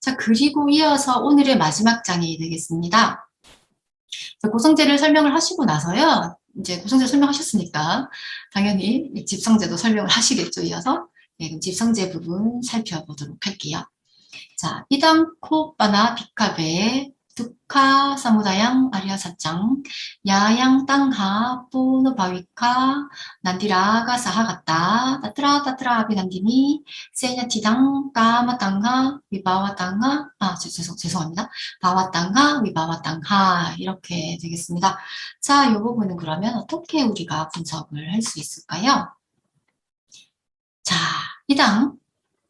자, 그리고 이어서 오늘의 마지막 장이 되겠습니다. 고성제를 설명을 하시고 나서요. 이제 고성제 설명하셨으니까 당연히 집성제도 설명을 하시겠죠. 이어서 네, 그럼 집성제 부분 살펴보도록 할게요. 자, 이담코바나 비카베 두카 사무다양 아리아 사짱 야양 땅하 뿌누 바위카 난디라가 사하갔다 따트라 따트라 아비난디니 세냐 티당 까마 땅하 위바와 땅하 아 죄송 죄송합니다 바와 땅하 위바와 땅하 이렇게 되겠습니다. 자, 이 부분은 그러면 어떻게 우리가 분석을 할 수 있을까요? 자, 이당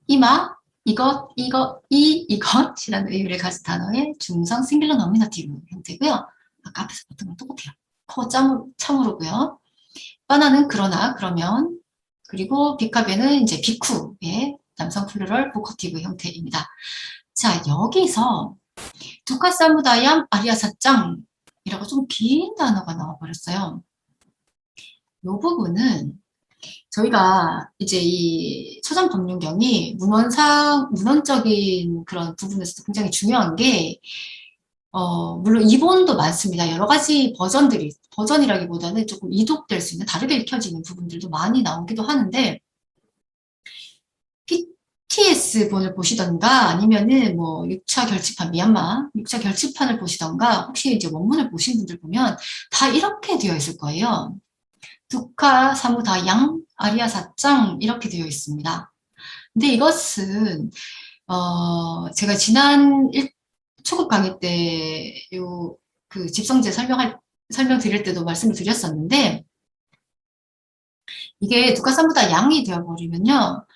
이마 이것, 이것, 이, 이것이라는 의미를 가진 단어의 중성 싱글러 너미나티브 형태고요. 아까 앞에서 봤던 건 똑같아요. 커 참으로, 참으로고요. 바나는 그러나, 그러면, 그리고 비카베는 이제 비쿠의 남성 플루럴 보커티브 형태입니다. 자, 여기서 두카사무다얌 아리아사짱이라고 좀 긴 단어가 나와버렸어요. 이 부분은 저희가 이제 이 초전 법률경이 문헌상, 문헌적인 그런 부분에서도 굉장히 중요한 게, 어, 물론 이본도 많습니다. 여러 가지 버전들이, 버전이라기보다는 조금 이독될 수 있는, 다르게 읽혀지는 부분들도 많이 나오기도 하는데, PTS본을 보시던가, 아니면은 뭐 6차 결집판, 미얀마 6차 결집판을 보시던가, 혹시 이제 원문을 보신 분들 보면 다 이렇게 되어 있을 거예요. 두카 사무다양 아리아 사짱 이렇게 되어 있습니다. 근데 이것은 어 제가 지난 일, 초급 강의 때요 그 집성제 설명할 설명 드릴 때도 말씀을 드렸었는데 이게 두카 사무다 양이 되어 버리면요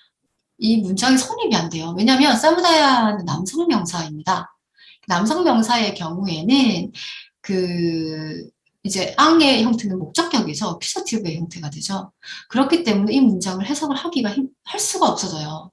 이 문장이 성립이 안 돼요. 왜냐하면 사무다야는 남성 명사입니다. 남성 명사의 경우에는 그 이제 앙의 형태는 목적격에서 퀴서티브의 형태가 되죠. 그렇기 때문에 이 문장을 해석을 하기가 힘, 할 수가 없어져요.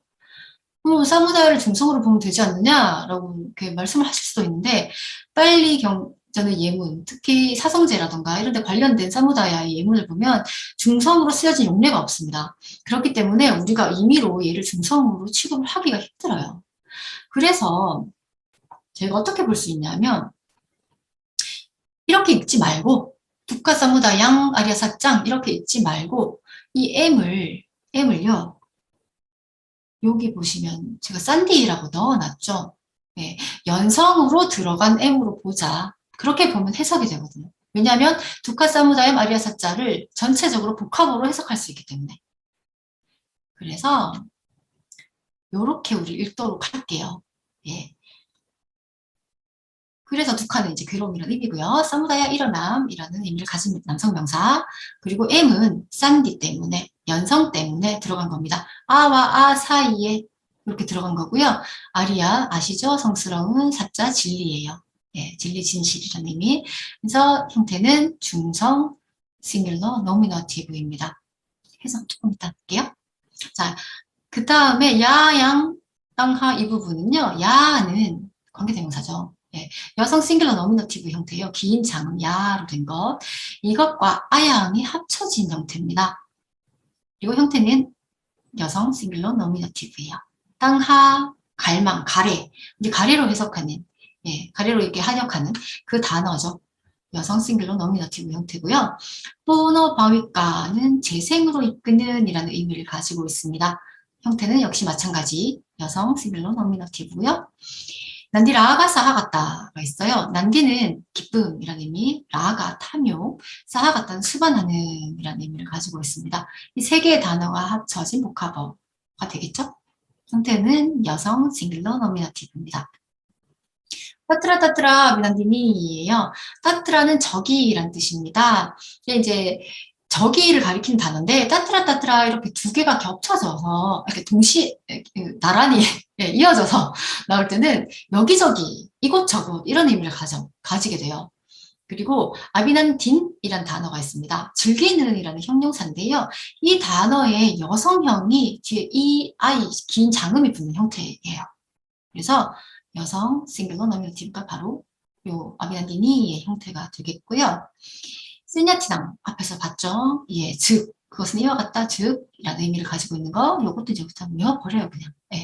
뭐 사무다이를 중성으로 보면 되지 않느냐라고 이렇게 말씀을 하실 수도 있는데 빨리 경전의 예문, 특히 사성제라던가 이런 데 관련된 사무다야의 예문을 보면 중성으로 쓰여진 용례가 없습니다. 그렇기 때문에 우리가 임의로 얘를 중성으로 취급을 하기가 힘들어요. 그래서 제가 어떻게 볼 수 있냐면 이렇게 읽지 말고 두카사무다 양 아리아 사짱 이렇게 읽지 말고 이 M을 M을요 여기 보시면 제가 산디라고 넣어놨죠. 네, 연성으로 들어간 M으로 보자. 그렇게 보면 해석이 되거든요. 왜냐하면 두카사무다의 마리아 사자를 전체적으로 복합으로 해석할 수 있기 때문에. 그래서 이렇게 우리 읽도록 할게요. 예. 그래서 두카는 이제 괴로움이라는 의미고요. 사무다야 일어남이라는 의미를 가진 남성 명사. 그리고 M은 산디 때문에, 연성 때문에 들어간 겁니다. 아와 아 사이에 이렇게 들어간 거고요. 아리아 아시죠? 성스러운 사자 진리예요. 예, 진리 진실이라는 의미. 그래서 형태는 중성 싱글러 노미너티브입니다. 해석 조금 이따 할게요. 자, 그 다음에 야 양 땅 하 이 부분은요. 야는 관계대명사죠. 예, 여성 싱글러 노미너티브 형태예요. 긴 장은 야로 된 것. 이것과 아양이 합쳐진 형태입니다. 그리고 형태는 여성 싱글러 노미너티브예요. 땅하, 갈망, 가래. 우리 가래로 해석하는, 예, 가래로 이렇게 한역하는 그 단어죠. 여성 싱글러 노미너티브 형태고요. 포너 바위가는 재생으로 이끄는 이라는 의미를 가지고 있습니다. 형태는 역시 마찬가지 여성 싱글러 노미너티브고요. 난디 라가 사하갔다가 있어요. 난디는 기쁨이라는 의미, 라가 탐욕, 사하갔다는 수반하는 이라는 의미를 가지고 있습니다. 이 세 개의 단어가 합쳐진 복합어가 되겠죠? 형태는 여성 싱글러 노미나티브입니다. 따트라 따트라 미난디니예요. 따트라는 적이란 뜻입니다. 이제 저기를 가리키는 단어인데 따트라 따트라 이렇게 두 개가 겹쳐져서 이렇게 동시 그 나란히 예, 이어져서 나올 때는 여기저기 이곳저곳 이런 의미를 가져, 가지게 돼요. 그리고 아비난딘이란 단어가 있습니다. 즐기는이라는 형용사인데요. 이 단어의 여성형이 뒤에 이 아이 긴 장음이 붙는 형태예요. 그래서 여성 싱글러 노미티브가 바로 요 아비난딘이의 형태가 되겠고요. 시냐티당 앞에서 봤죠? 예, 즉 그것은 이와 같다 즉이라는 의미를 가지고 있는 거 요것도 이제부터 외워버려요 그냥 예,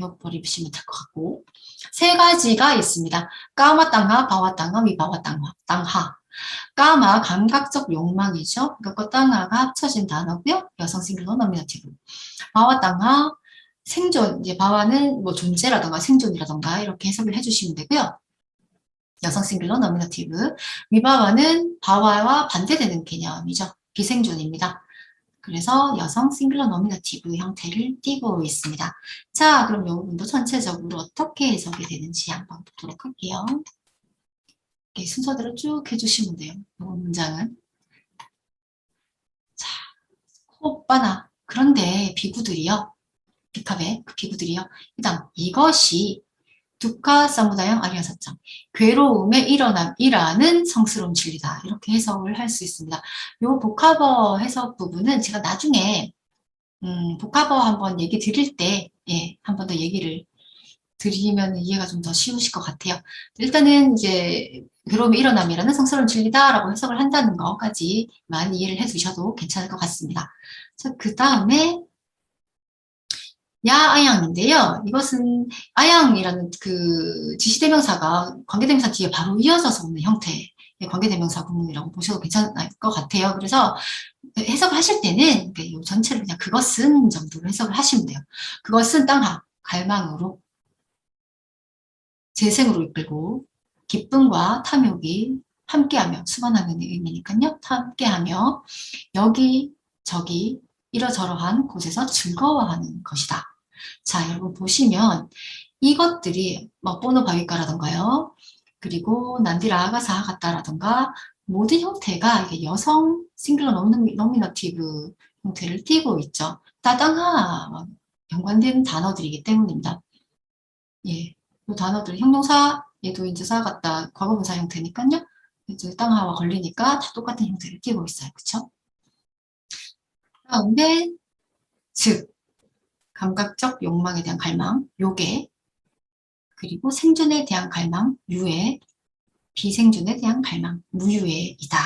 외워버리시면 될 것 같고 세 가지가 있습니다. 까마 땅하, 바와 땅하, 위바와 땅하, 땅하. 까마 감각적 욕망이죠. 그것과 땅하가 합쳐진 단어고요. 여성 싱글러 노미너티브. 바와 땅하 생존, 이제 바와는 뭐 존재라던가 생존이라던가 이렇게 해석을 해주시면 되고요. 여성 싱글러 노미너티브. 위바와는 바와와 반대되는 개념이죠. 비생존입니다. 그래서 여성 싱글러 노미너티브 형태를 띠고 있습니다. 자, 그럼 이 부분도 전체적으로 어떻게 해석이 되는지 한번 보도록 할게요. 순서대로 쭉 해주시면 돼요. 이 문장은. 자, 코바나. 그런데 비구들이요. 비캅의 그 비구들이요. 일단 이것이 두카 사무다형 아리아사짱 괴로움의 일어남이라는 성스러운 진리다 이렇게 해석을 할 수 있습니다. 이 복합어 해석 부분은 제가 나중에 음, 복합어 한번 얘기 드릴 때 예, 한번 더 얘기를 드리면 이해가 좀 더 쉬우실 것 같아요. 일단은 이제 괴로움의 일어남이라는 성스러운 진리다라고 해석을 한다는 것까지만 이해를 해두셔도 괜찮을 것 같습니다. 자, 그 다음에 야아양인데요. 이것은 아양이라는 그 지시대명사가 관계대명사 뒤에 바로 이어져서 오는 형태의 관계대명사 구문이라고 보셔도 괜찮을 것 같아요. 그래서 해석을 하실 때는 이 전체를 그냥 그것은 정도로 해석을 하시면 돼요. 그것은 땅하, 갈망으로, 재생으로 이끌고 기쁨과 탐욕이 함께하며 수반하는 의미니까요. 함께하며 여기 저기 이러저러한 곳에서 즐거워하는 것이다. 자, 여러분 보시면 이것들이 뭐 보노 바위가라던가요. 그리고 난디라 아가사 같다라던가 모든 형태가 이게 여성 싱글러 노미너티브 형태를 띠고 있죠. 따당하 연관된 단어들이기 때문입니다. 예, 이 단어들 형용사 얘도 이제 사 같다 과거분사 형태니까요. 이제 땅하와 걸리니까 다 똑같은 형태를 띠고 있어요. 그쵸? 그런데 즉 감각적 욕망에 대한 갈망, 요괴, 그리고 생존에 대한 갈망, 유해, 비생존에 대한 갈망, 무유해이다.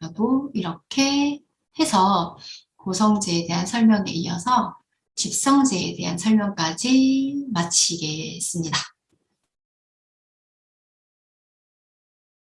라고 이렇게 해서 고성제에 대한 설명에 이어서 집성제에 대한 설명까지 마치겠습니다.